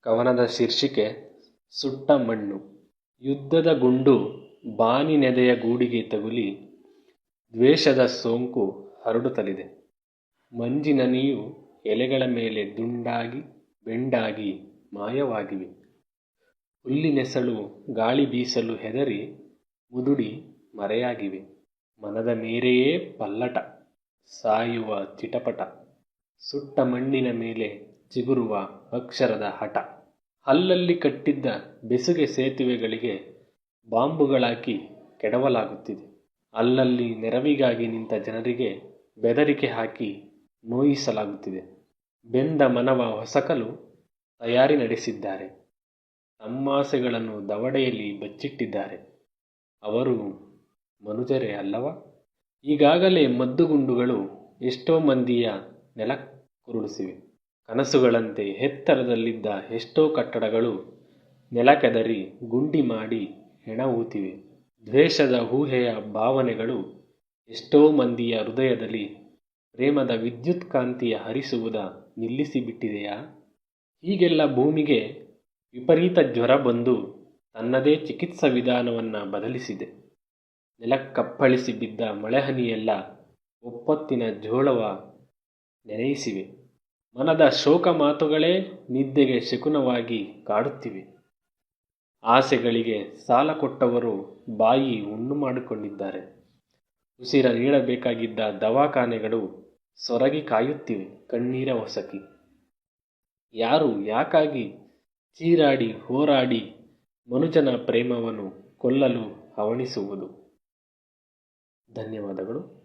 ಕವನದ ಶೀರ್ಷಿಕೆ, ಸುಟ್ಟ ಮಣ್ಣು. ಯುದ್ಧದ ಗುಂಡು ಬಾನಿನೆದೆಯ ಗೂಡಿಗೆ ತಗುಲಿ, ದ್ವೇಷದ ಸೋಂಕು ಹರಡುತ್ತಲಿದೆ. ಮಂಜಿನನಿಯು ಎಲೆಗಳ ಮೇಲೆ ದುಂಡಾಗಿ, ಬೆಂಡಾಗಿ ಮಾಯವಾಗಿವೆ. ಹುಲ್ಲಿನೆಸಳು ಗಾಳಿ ಬೀಸಲು ಹೆದರಿ, ಮುದುಡಿ ಮರೆಯಾಗಿವೆ. ಮನದ ಮೇರೆಯೇ ಪಲ್ಲಟ, ಸಾಯುವ ಚಿಟಪಟ. ಸುಟ್ಟ ಮಣ್ಣಿನ ಮೇಲೆ ಚಿಗುರುವ ಅಕ್ಷರದ ಹಠ. ಅಲ್ಲಲ್ಲಿ ಕಟ್ಟಿದ್ದ ಬೆಸುಗೆ ಸೇತುವೆಗಳಿಗೆ ಬಾಂಬುಗಳಾಕಿ ಕೆಡವಲಾಗುತ್ತಿದೆ. ಅಲ್ಲಲ್ಲಿ ನೆರವಿಗಾಗಿ ನಿಂತ ಜನರಿಗೆ ಬೆದರಿಕೆ ಹಾಕಿ ನೋಯಿಸಲಾಗುತ್ತಿದೆ. ಬೆಂದ ಮನವ ಹೊಸಕಲು ತಯಾರಿ ನಡೆಸಿದ್ದಾರೆ. ತಮ್ಮಾಸೆಗಳನ್ನು ದವಡೆಯಲ್ಲಿ ಬಚ್ಚಿಟ್ಟಿದ್ದಾರೆ. ಅವರು ಮನುಜರೇ ಅಲ್ಲವ? ಈಗಾಗಲೇ ಮದ್ದುಗುಂಡುಗಳು ಎಷ್ಟೋ ಮಂದಿಯ ನೆಲ ಕುರುಳಿಸಿವೆ ಕನಸುಗಳಂತೆ ಎತ್ತರದಲ್ಲಿದ್ದ ಎಷ್ಟೋ ಕಟ್ಟಡಗಳು ನೆಲಕೆದರಿ ಗುಂಡಿ ಮಾಡಿ ಹೆಣ ದ್ವೇಷದ ಊಹೆಯ ಭಾವನೆಗಳು ಎಷ್ಟೋ ಮಂದಿಯ ಹೃದಯದಲ್ಲಿ ಪ್ರೇಮದ ವಿದ್ಯುತ್ ಕಾಂತಿಯ ಹರಿಸುವುದ ನಿಲ್ಲಿಸಿಬಿಟ್ಟಿದೆಯಾ? ಹೀಗೆಲ್ಲ ಭೂಮಿಗೆ ವಿಪರೀತ ಜ್ವರ ಬಂದು ತನ್ನದೇ ಚಿಕಿತ್ಸಾ ವಿಧಾನವನ್ನು ಬದಲಿಸಿದೆ. ನೆಲಕ್ಕಪ್ಪಳಿಸಿ ಬಿದ್ದ ಮಳೆಹನಿಯೆಲ್ಲ ಒಪ್ಪತ್ತಿನ ಜೋಳವ ನೆನೆಯಿಸಿವೆ. ಮನದ ಶೋಕ ಮಾತುಗಳೇ ನಿದ್ದೆಗೆ ಶಕುನವಾಗಿ ಕಾಡುತ್ತಿವೆ. ಆಸೆಗಳಿಗೆ ಸಾಲ ಕೊಟ್ಟವರು ಬಾಯಿ ಉಣ್ಣು ಮಾಡಿಕೊಂಡಿದ್ದಾರೆ. ಉಸಿರ ನೀಡಬೇಕಾಗಿದ್ದ ದವಾಖಾನೆಗಳು ಸೊರಗಿ ಕಾಯುತ್ತಿವೆ, ಕಣ್ಣೀರ ಹೊಸಕಿ ಯಾರು ಯಾಕಾಗಿ ಚೀರಾಡಿ ಹೋರಾಡಿ ಮನುಜನ ಪ್ರೇಮವನ್ನು ಕೊಲ್ಲಲು ಹವಣಿಸುವುದು? ಧನ್ಯವಾದಗಳು.